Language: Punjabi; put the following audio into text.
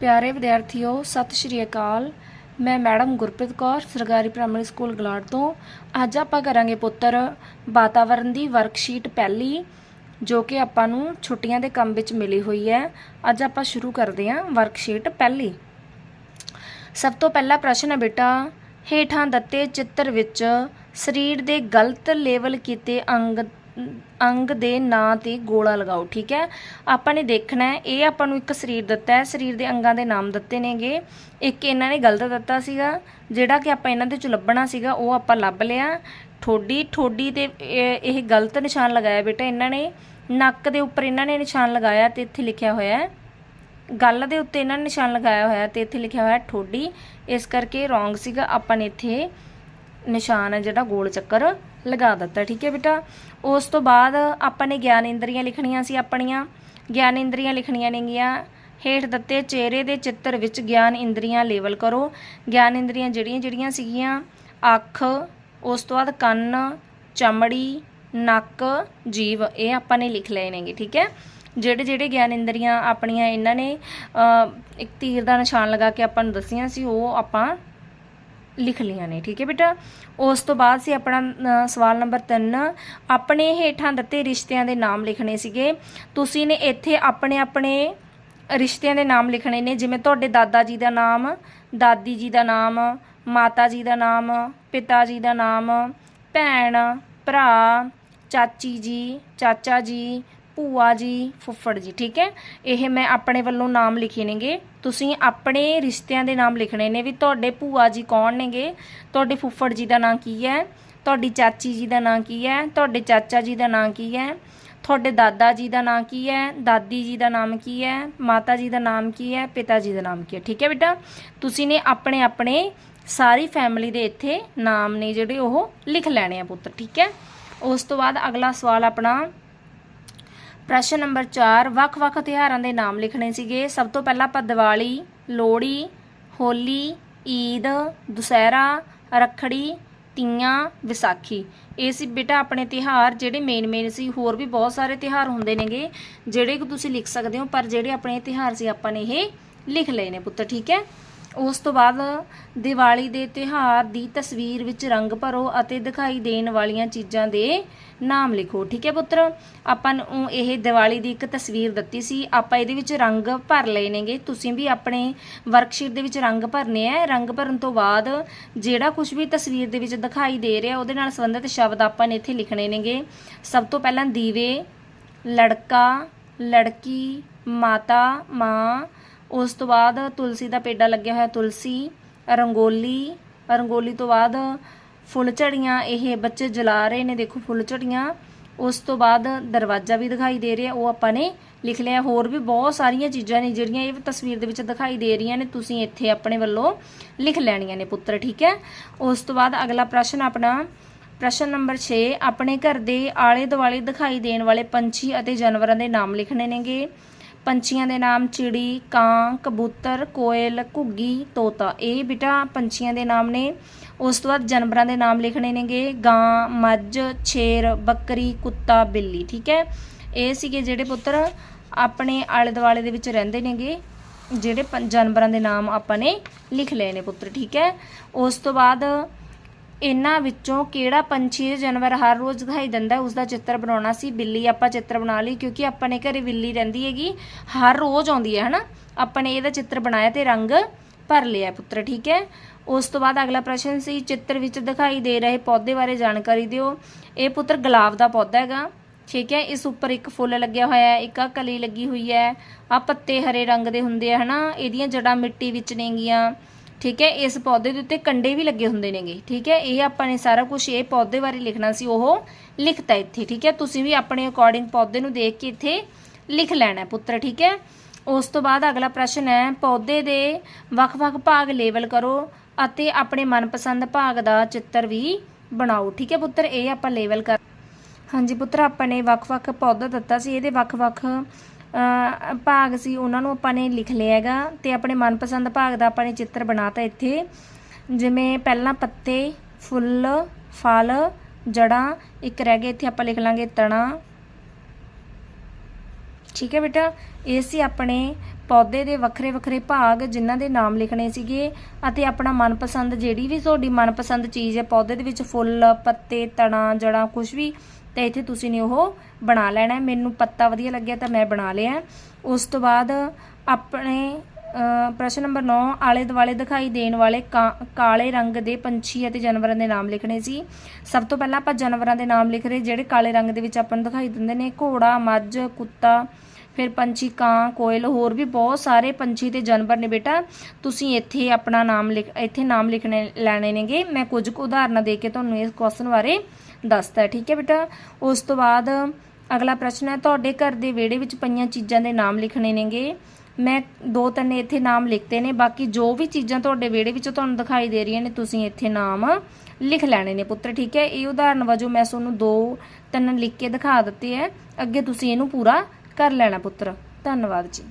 ਪਿਆਰੇ ਵਿਦਿਆਰਥੀਓ, ਸਤਿ ਸ਼੍ਰੀ ਅਕਾਲ। ਮੈਂ ਮੈਡਮ ਗੁਰਪ੍ਰੀਤ ਕੌਰ, ਸਰਕਾਰੀ ਪ੍ਰਾਇਮਰੀ ਸਕੂਲ ਗਲਾੜ ਤੋਂ। ਅੱਜ ਆਪਾਂ ਕਰਾਂਗੇ ਪੁੱਤਰ ਵਾਤਾਵਰਣ ਦੀ ਵਰਕਸ਼ੀਟ ਪਹਿਲੀ, ਜੋ ਕਿ ਆਪਾਂ ਨੂੰ ਛੁੱਟੀਆਂ ਦੇ ਕੰਮ ਵਿੱਚ ਮਿਲੀ ਹੋਈ ਹੈ। ਅੱਜ ਆਪਾਂ ਸ਼ੁਰੂ ਕਰਦੇ ਹਾਂ ਵਰਕਸ਼ੀਟ ਪਹਿਲੀ। ਸਭ ਤੋਂ ਪਹਿਲਾ ਪ੍ਰਸ਼ਨ ਹੈ ਬੇਟਾ, ਹੇਠਾਂ ਦਿੱਤੇ ਚਿੱਤਰ ਵਿੱਚ ਸਰੀਰ ਦੇ ਗਲਤ ਲੇਵਲ ਕੀਤੇ ਅੰਗ ਅੰਗ ਦੇ ਨਾਂ ਤੇ ਗੋਲਾ ਲਗਾਓ, ਠੀਕ ਹੈ? ਆਪਾਂ ਨੇ ਦੇਖਣਾ ਹੈ, ਇਹ ਆਪਾਂ ਨੂੰ ਇੱਕ ਸਰੀਰ ਦਿੱਤਾ ਹੈ, ਸਰੀਰ ਦੇ ਅੰਗਾਂ ਦੇ ਨਾਮ ਦਿੱਤੇ ਨੇਗੇ। ਇੱਕ ਇਹਨਾਂ ਨੇ ਗਲਤ ਦਿੱਤਾ ਸੀਗਾ, ਜਿਹੜਾ ਕਿ ਆਪਾਂ ਇਹਨਾਂ ਦੇ ਚੋਂ ਲੱਭਣਾ ਸੀਗਾ, ਉਹ ਆਪਾਂ ਲੱਭ ਲਿਆ। ਠੋਡੀ ਠੋਡੀ ਤੇ ਇਹ ਇਹ ਗਲਤ ਨਿਸ਼ਾਨ ਲਗਾਇਆ ਬੇਟਾ ਇਹਨਾਂ ਨੇ। ਨੱਕ ਦੇ ਉੱਪਰ ਇਹਨਾਂ ਨੇ ਨਿਸ਼ਾਨ ਲਗਾਇਆ ਤੇ ਇੱਥੇ ਲਿਖਿਆ ਹੋਇਆ ਹੈ। ਗੱਲ ਦੇ ਉੱਤੇ ਇਹਨਾਂ ਨੇ ਨਿਸ਼ਾਨ ਲਗਾਇਆ ਹੋਇਆ ਤੇ ਇੱਥੇ ਲਿਖਿਆ ਹੋਇਆ ਠੋਡੀ। ਇਸ ਕਰਕੇ ਰੋਂਗ ਸੀਗਾ, ਆਪਾਂ ਨੇ ਇੱਥੇ ਨਿਸ਼ਾਨ ਹੈ ਜਿਹੜਾ ਗੋਲ ਚੱਕਰ। ਲਗਾ ਦਿੱਤਾ, ਠੀਕ ਹੈ ਬੇਟਾ? ਉਸ ਤੋਂ ਬਾਅਦ ਆਪਾਂ ਨੇ ਗਿਆਨ ਇੰਦਰੀਆਂ ਲਿਖਣੀਆਂ ਸੀ ਆਪਣੀਆਂ। ਗਿਆਨ ਇੰਦਰੀਆਂ ਲਿਖਣੀਆਂ ਨੇਗੀਆਂ ਹੇਠ ਦਿੱਤੇ ਚਿਹਰੇ ਦੇ ਚਿੱਤਰ ਵਿੱਚ ਗਿਆਨ ਇੰਦਰੀਆਂ ਲੇਵਲ ਕਰੋ। ਗਿਆਨ ਇੰਦਰੀਆਂ ਜਿਹੜੀਆਂ ਜਿਹੜੀਆਂ ਸੀਗੀਆਂ, ਅੱਖ, ਉਸ ਤੋਂ ਬਾਅਦ ਕੰਨ, ਚਮੜੀ, ਨੱਕ, ਜੀਵ, ਇਹ ਆਪਾਂ ਨੇ ਲਿਖ ਲਏ ਨੇਗੇ, ਠੀਕ ਹੈ? ਜਿਹੜੇ ਜਿਹੜੇ ਗਿਆਨ ਇੰਦਰੀਆਂ ਆਪਣੀਆਂ ਇਹਨਾਂ ਨੇ ਇੱਕ ਤੀਰ ਦਾ ਨਿਸ਼ਾਨ ਲਗਾ ਕੇ ਆਪਾਂ ਨੂੰ ਦੱਸੀਆਂ ਸੀ, ਉਹ ਆਪਾਂ ਲਿਖ ਲਈਆਂ ਨੇ, ਠੀਕ ਹੈ ਬੇਟਾ? ਉਸ ਤੋਂ ਬਾਅਦ ਸੀ ਆਪਣਾ ਸਵਾਲ ਨੰਬਰ 3 ਆਪਣੇ ਹੇਠਾਂ ਦਿੱਤੇ ਰਿਸ਼ਤਿਆਂ ਦੇ ਨਾਮ ਲਿਖਣੇ ਸੀਗੇ। ਤੁਸੀਂ ਨੇ ਇੱਥੇ ਆਪਣੇ ਆਪਣੇ ਰਿਸ਼ਤਿਆਂ ਦੇ ਨਾਮ ਲਿਖਣੇ ਨੇ, ਜਿਵੇਂ ਤੁਹਾਡੇ ਦਾਦਾ ਜੀ ਦਾ ਨਾਮ, ਦਾਦੀ ਜੀ ਦਾ ਨਾਮ, ਮਾਤਾ ਜੀ ਦਾ ਨਾਮ, ਪਿਤਾ ਜੀ ਦਾ ਨਾਮ, ਭੈਣ, ਭਰਾ, ਚਾਚੀ ਜੀ, ਚਾਚਾ ਜੀ ਭੂਆ ਜੀ, ਫੁੱਫੜ ਜੀ, ਠੀਕ ਹੈ? ਇਹ ਮੈਂ ਆਪਣੇ ਵੱਲੋਂ ਨਾਮ ਲਿਖੇ ਨੇਗੇ। ਤੁਸੀਂ ਆਪਣੇ ਰਿਸ਼ਤਿਆਂ ਦੇ ਨਾਮ ਲਿਖਣੇ ਨੇ ਵੀ ਤੁਹਾਡੇ ਭੂਆ ਜੀ ਕੌਣ ਨੇਗੇ? ਤੁਹਾਡੇ ਫੁੱਫੜ ਜੀ ਦਾ ਨਾਂ ਕੀ ਹੈ? ਤੁਹਾਡੀ ਚਾਚੀ ਜੀ ਦਾ ਨਾਂ ਕੀ ਹੈ? ਤੁਹਾਡੇ ਚਾਚਾ ਜੀ ਦਾ ਨਾਂ ਕੀ ਹੈ? ਤੁਹਾਡੇ ਦਾਦਾ ਜੀ ਦਾ ਨਾਂ ਕੀ ਹੈ? ਦਾਦੀ ਜੀ ਦਾ ਨਾਮ ਕੀ ਹੈ? ਮਾਤਾ ਜੀ ਦਾ ਨਾਮ ਕੀ ਹੈ? ਪਿਤਾ ਜੀ ਦਾ ਨਾਮ ਕੀ ਹੈ? ਠੀਕ ਹੈ ਬੇਟਾ? ਤੁਸੀਂ ਨੇ ਆਪਣੇ ਆਪਣੇ ਸਾਰੀ ਫੈਮਿਲੀ ਦੇ ਇੱਥੇ ਨਾਮ ਨੇ ਜਿਹੜੇ ਉਹ ਲਿਖ ਲੈਣੇ ਆ ਪੁੱਤਰ ਠੀਕ ਹੈ? ਉਸ ਤੋਂ ਬਾਅਦ ਅਗਲਾ ਸਵਾਲ ਆਪਣਾ ਪ੍ਰਸ਼ਨ ਨੰਬਰ 4 ਵੱਖ-ਵੱਖ ਤਿਉਹਾਰਾਂ ਦੇ ਨਾਮ ਲਿਖਣੇ ਸੀਗੇ। ਸਭ ਤੋਂ ਪਹਿਲਾਂ ਆਪਾਂ ਦੀਵਾਲੀ, ਲੋਹੜੀ, ਹੋਲੀ, ਈਦ, ਦੁਸਹਿਰਾ, ਰੱਖੜੀ, ਤੀਆਂ, ਵਿਸਾਖੀ। ਇਹ ਸੀ ਬੇਟਾ ਆਪਣੇ ਤਿਉਹਾਰ, ਜਿਹੜੇ ਮੇਨ ਮੇਨ ਸੀ। ਹੋਰ ਵੀ ਬਹੁਤ ਸਾਰੇ ਤਿਉਹਾਰ ਹੁੰਦੇ ਨੇਗੇ, ਜਿਹੜੇ ਕਿ ਤੁਸੀਂ ਲਿਖ ਸਕਦੇ ਹੋ, ਪਰ ਜਿਹੜੇ ਆਪਣੇ ਤਿਉਹਾਰ ਸੀ, ਆਪਾਂ ਨੇ ਇਹ ਲਿਖ ਲਏ ਨੇ ਪੁੱਤਰ ਠੀਕ ਹੈ? ਉਸ ਤੋਂ ਬਾਅਦ ਦੀਵਾਲੀ ਦੇ ਤਿਉਹਾਰ ਦੀ ਤਸਵੀਰ ਵਿੱਚ ਰੰਗ ਭਰੋ ਅਤੇ ਦਿਖਾਈ ਦੇਣ ਵਾਲੀਆਂ ਚੀਜ਼ਾਂ ਦੇ ਨਾਮ ਲਿਖੋ। ਠੀਕ ਹੈ ਪੁੱਤਰ? ਆਪਾਂ ਨੂੰ ਇਹ ਦੀਵਾਲੀ ਦੀ ਇੱਕ ਤਸਵੀਰ ਦਿੱਤੀ ਸੀ। ਆਪਾਂ ਇਹਦੇ ਵਿੱਚ ਰੰਗ ਭਰ ਲਏ ਨੇਗੇ। ਤੁਸੀਂ ਵੀ ਆਪਣੇ ਵਰਕਸ਼ੀਟ ਦੇ ਵਿੱਚ ਰੰਗ ਭਰਨੇ ਆ। ਰੰਗ ਭਰਨ ਤੋਂ ਬਾਅਦ ਜਿਹੜਾ ਕੁਝ ਵੀ ਤਸਵੀਰ ਦੇ ਵਿੱਚ ਦਿਖਾਈ ਦੇ ਰਿਹਾ, ਉਹਦੇ ਨਾਲ ਸੰਬੰਧਿਤ ਸ਼ਬਦ ਆਪਾਂ ਨੇ ਇੱਥੇ ਲਿਖਣੇ ਨੇਗੇ। ਸਭ ਤੋਂ ਪਹਿਲਾਂ ਦੀਵੇ, ਲੜਕਾ, ਲੜਕੀ, ਮਾਤਾ, ਮਾਂ ਉਸ ਤੋਂ ਬਾਅਦ ਤੁਲਸੀ ਦਾ ਪੇਡਾ ਲੱਗਿਆ ਹੋਇਆ ਤੁਲਸੀ, ਰੰਗੋਲੀ ਰੰਗੋਲੀ ਤੋਂ ਬਾਅਦ ਫੁੱਲ ਝੜੀਆਂ, ਇਹ ਬੱਚੇ ਜਲਾ ਰਹੇ ਨੇ, ਦੇਖੋ ਫੁੱਲ ਝੜੀਆਂ। ਉਸ ਤੋਂ ਬਾਅਦ ਦਰਵਾਜ਼ਾ ਵੀ ਦਿਖਾਈ ਦੇ ਰਿਹਾ, ਉਹ ਆਪਾਂ ਨੇ ਲਿਖ ਲਿਆ। ਹੋਰ ਵੀ ਬਹੁਤ ਸਾਰੀਆਂ ਚੀਜ਼ਾਂ ਨੇ ਜਿਹੜੀਆਂ ਇਹ ਤਸਵੀਰ ਦੇ ਵਿੱਚ ਦਿਖਾਈ ਦੇ ਰਹੀਆਂ ਨੇ, ਤੁਸੀਂ ਇੱਥੇ ਆਪਣੇ ਵੱਲੋਂ ਲਿਖ ਲੈਣੀਆਂ ਨੇ ਪੁੱਤਰ, ਠੀਕ ਹੈ? ਉਸ ਤੋਂ ਬਾਅਦ ਅਗਲਾ ਪ੍ਰਸ਼ਨ ਆਪਣਾ, ਪ੍ਰਸ਼ਨ ਨੰਬਰ 6 ਆਪਣੇ ਘਰ ਦੇ ਆਲੇ ਦੁਆਲੇ ਦਿਖਾਈ ਦੇਣ ਵਾਲੇ ਪੰਛੀ ਅਤੇ ਜਾਨਵਰਾਂ ਦੇ ਨਾਮ ਲਿਖਣੇ ਨੇਗੇ। ਪੰਛੀਆਂ ਦੇ ਨਾਮ ਚਿੜੀ, ਕਾਂ, ਕਬੂਤਰ, ਕੋਇਲ, ਘੁੱਗੀ, ਤੋਤਾ। ਇਹ ਬੇਟਾ ਪੰਛੀਆਂ ਦੇ ਨਾਮ ਨੇ। ਉਸ ਤੋਂ ਬਾਅਦ ਜਾਨਵਰਾਂ ਦੇ ਨਾਮ ਲਿਖਣੇ ਨੇਗੇ। ਗਾਂ, ਮੱਝ, ਛੇਰ, ਬੱਕਰੀ, ਕੁੱਤਾ, ਬਿੱਲੀ, ਠੀਕ ਹੈ? ਇਹ ਸੀਗੇ ਜਿਹੜੇ ਪੁੱਤਰ ਆਪਣੇ ਆਲੇ ਦੁਆਲੇ ਦੇ ਵਿੱਚ ਰਹਿੰਦੇ ਨੇਗੇ, ਜਿਹੜੇ ਪੰ- ਜਾਨਵਰਾਂ ਦੇ ਨਾਮ ਆਪਾਂ ਨੇ ਲਿਖ ਲਏ ਨੇ ਪੁੱਤਰ, ਠੀਕ ਹੈ? ਉਸ ਤੋਂ ਬਾਅਦ ਇਹਨਾਂ ਵਿੱਚੋਂ ਕਿਹੜਾ ਪੰਛੀ ਜਾਂ ਜਾਨਵਰ ਹਰ ਰੋਜ਼ ਦਿਖਾਈ ਦਿੰਦਾ ਹੈ, ਉਸ ਦਾ ਚਿੱਤਰ ਬਣਾਉਣਾ ਸੀ ਬਿੱਲੀ ਆਪਾਂ ਚਿੱਤਰ ਬਣਾ ਲਈ ਕਿਉਂਕਿ ਆਪਾਂ ਨੇ ਘਰੇ ਬਿੱਲੀ ਰਹਿੰਦੀ ਹੈਗੀ ਹਰ ਰੋਜ਼ ਆਉਂਦੀ ਹੈ ਹਨਾ? ਆਪਾਂ ਨੇ ਇਹਦਾ ਚਿੱਤਰ ਬਣਾਇਆ ਤੇ ਰੰਗ ਭਰ ਲਿਆ ਪੁੱਤਰ ਠੀਕ ਹੈ? ਉਸ ਤੋਂ ਬਾਅਦ ਅਗਲਾ ਪ੍ਰਸ਼ਨ ਸੀ ਚਿੱਤਰ ਵਿੱਚ ਦਿਖਾਈ ਦੇ ਰਹੇ ਪੌਦੇ ਬਾਰੇ ਜਾਣਕਾਰੀ ਦਿਓ। ਇਹ ਪੁੱਤਰ ਗੁਲਾਬ ਦਾ ਪੌਦਾ ਹੈਗਾ ਠੀਕ ਹੈ? ਇਸ ਉੱਪਰ ਇੱਕ ਫੁੱਲ ਲੱਗਿਆ ਹੋਇਆ ਹੈ ਇੱਕ ਆ ਕਲੀ ਲੱਗੀ ਹੋਈ ਹੈ। ਆ ਪੱਤੇ ਹਰੇ ਰੰਗ ਦੇ ਹੁੰਦੇ ਆ ਹਨਾ? ਇਹਦੀਆਂ ਜੜਾਂ ਮਿੱਟੀ ਵਿੱਚ ਨੇਗੀਆਂ। ਠੀਕ ਹੈ, ਇਸ ਪੌਦੇ ਦੇ ਉੱਤੇ ਕੰਡੇ ਵੀ ਲੱਗੇ ਹੁੰਦੇ ਨੇਗੇ, ਠੀਕ ਹੈ, ਇਹ ਆਪਾਂ ਨੇ ਸਾਰਾ ਕੁਝ ਇਹ ਪੌਦੇ ਬਾਰੇ ਲਿਖਣਾ ਸੀ, ਉਹ ਲਿਖਤਾ ਇੱਥੇ, ਠੀਕ ਹੈ, ਤੁਸੀਂ ਵੀ ਆਪਣੇ ਅਕੋਰਡਿੰਗ ਪੌਦੇ ਨੂੰ ਦੇਖ ਕੇ ਇੱਥੇ ਲਿਖ ਲੈਣਾ ਪੁੱਤਰ, ਠੀਕ ਹੈ। ਉਸ ਤੋਂ ਬਾਅਦ ਅਗਲਾ ਪ੍ਰਸ਼ਨ ਹੈ, ਪੌਦੇ ਦੇ ਵੱਖ-ਵੱਖ ਭਾਗ ਲੇਬਲ ਕਰੋ ਅਤੇ ਆਪਣੇ ਮਨਪਸੰਦ ਭਾਗ ਦਾ ਚਿੱਤਰ ਵੀ ਬਣਾਓ, ਠੀਕ ਹੈ ਪੁੱਤਰ, ਇਹ ਆਪਾਂ ਲੇਬਲ ਕਰ ਹਾਂਜੀ ਪੁੱਤਰ, ਆਪਾਂ ਨੇ ਵੱਖ-ਵੱਖ ਪੌਦਾ ਦਿੱਤਾ ਸੀ, ਇਹਦੇ ਵੱਖ-ਵੱਖ ਭਾਗ ਸੀ, ਉਹਨਾਂ ਨੂੰ ਆਪਾਂ ਨੇ ਲਿਖ ਲਿਆ ਹੈਗਾ ਤੇ ਆਪਣੇ ਮਨਪਸੰਦ ਭਾਗ ਦਾ ਆਪਾਂ ਨੇ ਚਿੱਤਰ ਬਣਾਤਾ ਇੱਥੇ। ਜਿਵੇਂ ਪਹਿਲਾਂ ਪੱਤੇ, ਫੁੱਲ, ਫਲ ਜੜਾਂ ਇੱਕ ਰਹਿ ਗਏ, ਇੱਥੇ ਆਪਾਂ ਲਿਖ ਲਾਂਗੇ ਤਣਾ। ਠੀਕ ਹੈ ਬੇਟਾ? ਇਹ ਸੀ ਆਪਣੇ ਪੌਦੇ ਦੇ ਵੱਖਰੇ ਵੱਖਰੇ ਭਾਗ ਜਿਨ੍ਹਾਂ ਦੇ ਨਾਮ ਲਿਖਣੇ ਸੀਗੇ ਅਤੇ ਆਪਣਾ ਮਨਪਸੰਦ ਜਿਹੜੀ ਵੀ ਤੁਹਾਡੀ ਮਨਪਸੰਦ ਚੀਜ਼ ਹੈ, ਪੌਦੇ ਦੇ ਵਿੱਚ ਫੁੱਲ, ਪੱਤੇ, ਤਣਾ ਜੜਾਂ ਕੁਝ ਵੀ ਤੇ ਇੱਥੇ ਤੁਸੀਂ ਨੇ ਉਹ ਬਣਾ ਲੈਣਾ ਮੈਨੂੰ ਪੱਤਾ ਵਧੀਆ ਲੱਗਿਆ ਤਾਂ ਮੈਂ ਬਣਾ ਲਿਆ ਉਸ ਤੋਂ ਬਾਅਦ ਆਪਣੇ ਪ੍ਰਸ਼ਨ ਨੰਬਰ 9 ਆਲੇ ਦੁਆਲੇ ਦਿਖਾਈ ਦੇਣ ਵਾਲੇ ਕਾ- ਕਾਲੇ ਰੰਗ ਦੇ ਪੰਛੀ ਅਤੇ ਜਾਨਵਰਾਂ ਦੇ ਨਾਮ ਲਿਖਣੇ ਸੀ। ਸਭ ਤੋਂ ਪਹਿਲਾਂ ਆਪਾਂ ਜਾਨਵਰਾਂ ਦੇ ਨਾਮ ਲਿਖ ਰਹੇ ਜਿਹੜੇ ਕਾਲੇ ਰੰਗ ਦੇ ਵਿੱਚ ਆਪਾਂ ਨੂੰ ਦਿਖਾਈ ਦਿੰਦੇ ਨੇ। ਘੋੜਾ, ਮੱਝ, ਕੁੱਤਾ ਫਿਰ ਪੰਛੀ ਕਾਂ, ਕੋਇਲ, ਹੋਰ ਵੀ ਬਹੁਤ ਸਾਰੇ ਪੰਛੀ ਤੇ ਜਾਨਵਰ ਨੇ ਬੇਟਾ। ਤੁਸੀਂ ਇੱਥੇ ਆਪਣਾ ਨਾਮ ਲਿਖ, ਇੱਥੇ ਨਾਮ ਲਿਖਣੇ, ਲੈਣੇ ਨੇਗੇ। ਮੈਂ ਕੁਝ ਕੁ ਉਦਾਹਰਨਾਂ ਦੇ ਕੇ ਤੁਹਾਨੂੰ ਇਸ ਕੁਐਸਚਨ ਬਾਰੇ ਦੱਸਦਾ, ਠੀਕ ਹੈ ਬੇਟਾ? ਉਸ ਤੋਂ ਬਾਅਦ ਅਗਲਾ ਪ੍ਰਸ਼ਨ ਹੈ, ਤੁਹਾਡੇ ਘਰ ਦੇ ਵਿਹੜੇ ਵਿੱਚ ਪਈਆਂ ਚੀਜ਼ਾਂ ਦੇ ਨਾਮ ਲਿਖਣੇ ਨੇਗੇ। ਮੈਂ ਦੋ ਤਿੰਨ ਇੱਥੇ ਨਾਮ ਲਿਖਤੇ ਨੇ, ਬਾਕੀ ਜੋ ਵੀ ਚੀਜ਼ਾਂ ਤੁਹਾਡੇ ਵਿਹੜੇ ਵਿੱਚ ਤੁਹਾਨੂੰ ਦਿਖਾਈ ਦੇ ਰਹੀਆਂ ਨੇ, ਤੁਸੀਂ ਇੱਥੇ ਨਾਮ ਲਿਖ ਲੈਣੇ ਨੇ ਪੁੱਤਰ, ਠੀਕ ਹੈ? ਇਹ ਉਦਾਹਰਨ ਵਜੋਂ ਮੈਂ ਤੁਹਾਨੂੰ ਦੋ ਤਿੰਨ ਲਿਖ ਕੇ ਦਿਖਾ ਦਿੱਤੇ ਹੈ। ਅੱਗੇ ਤੁਸੀਂ ਇਹਨੂੰ ਪੂਰਾ ਕਰ ਲੈਣਾ ਪੁੱਤਰ। ਧੰਨਵਾਦ ਜੀ।